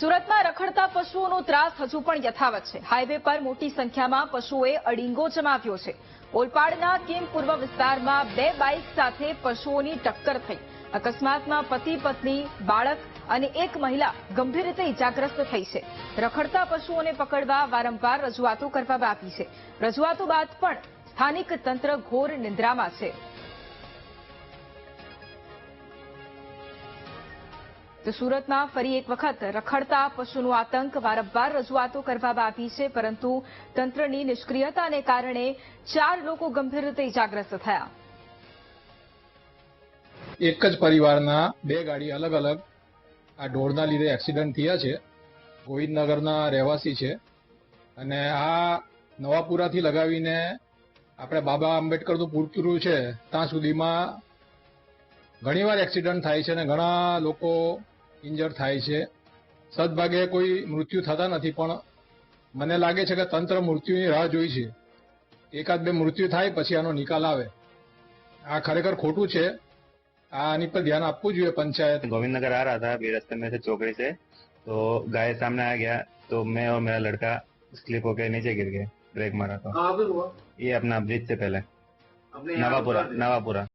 સુરતમાં રખડતા પશુઓનો ત્રાસ હજુ પણ યથાવત છે. હાઈવે પર મોટી સંખ્યામાં પશુઓએ અડીંગો જમાવ્યો છે. ઓલપાડના કેમ પૂર્વ વિસ્તારમાં બે બાઇક સાથે પશુઓની ટક્કર થઈ. અકસ્માતમાં પતિ, પત્ની, બાળક અને એક મહિલા ગંભીર રીતે ઇજાગ્રસ્ત થઈ છે. રખડતા પશુઓને પકડવા વારંવાર રજૂઆતો કરવામાં આવી છે. રજૂઆતો બાદ પણ સ્થાનિક તંત્ર ઘોર નિંદ્રામાં છે. તો સુરતમાં ફરી એક વખત રખડતા પશુનો આતંક વારંવાર રજૂઆતો કરવામાં આવી છે, પરંતુ તંત્રની નિષ્ક્રિયતાને કારણે ચાર લોકો ગંભીર રીતે ઇજાગ્રસ્ત થયા. એક જ પરિવારના બે ગાડી અલગ અલગ આ ઢોરના લીધે એક્સિડન્ટ થયા છે. ગોવિંદનગરના રહેવાસી છે અને આ નવાપુરાથી લગાવીને આપણે બાબા આંબેડકરનું પૂરતું છે, ત્યાં સુધીમાં ઘણીવાર એક્સિડન્ટ થાય છે અને ઘણા લોકો ઇન્જર થાય છે સદભાગે કોઈ મૃત્યુ થતા નથી પણ મને લાગે છે કે તંત્ર મૃત્યુની રાહ જોઈ છે એકાદ બે મૃત્યુ થાય પછી આનો નિકાલ આવે આ ખરેખર ખોટું છે આ આની પર ધ્યાન આપવું જોઈએ પંચાયત गोविंद नगर आ रहा था अभी रास्ते में से चौकड़ी से तो गाय सामने आ गया तो मैं और मेरा लड़का स्लिप होकर नीचे गिर गए ब्रेक मारा तो कहाँ पे हुआ ये अपना ब्रिज से पहले अपने यहाँ नवापुरा उतार दिया। नवापुरा